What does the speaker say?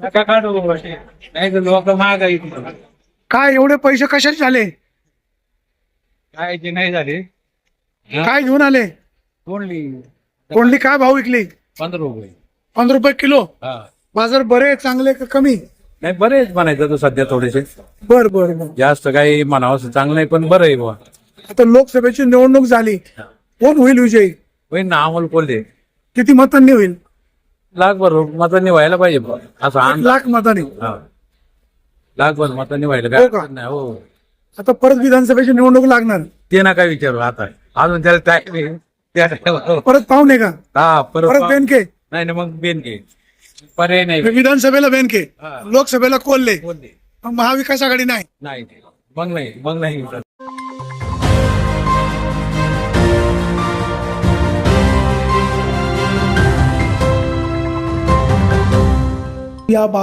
नका काढू नाही तर लोक महागाई काय एवढे पैसे कशाचे झाले? काय जे नाही झाले. काय घेऊन आले? कोणली? कोंडली काय भाव विकली? पंधरा रुपये. पंधरा रुपये किलो? हा. बाजार बरे चांगले का कमी? नाही बरेच म्हणायचं तर सध्या थोडेसे. बर बर बर. जास्त काही म्हणावं चांगलं नाही पण बरं आहे बुवा. आता लोकसभेची निवडणूक झाली. कोण होईल विजयी? होईन ना अमोल कोल्हे. किती मतांनी होईल? लाखभर मतांनी व्हायला पाहिजे बुवा. असं अंदाज लाख मतांनी. हा. लाखभर मतांनी व्हायला हो काय का? अडचण नाही हो. आता परत विधानसभेची निवडणूक लागणार. ते ना काय विचारू आता. अजून त्याला टाइम आहे. त्या टायमावर. परत पाहुणे का? हा परत परत बेनके? नाही ना मग बेनके. पर्याय नाही. विधानसभेला बेनके. हा. लोकसभेला कोल्हे. कोल्हे. मग महाविकास आघाडी नाही नाही. मग नाही मग नाही. या भाव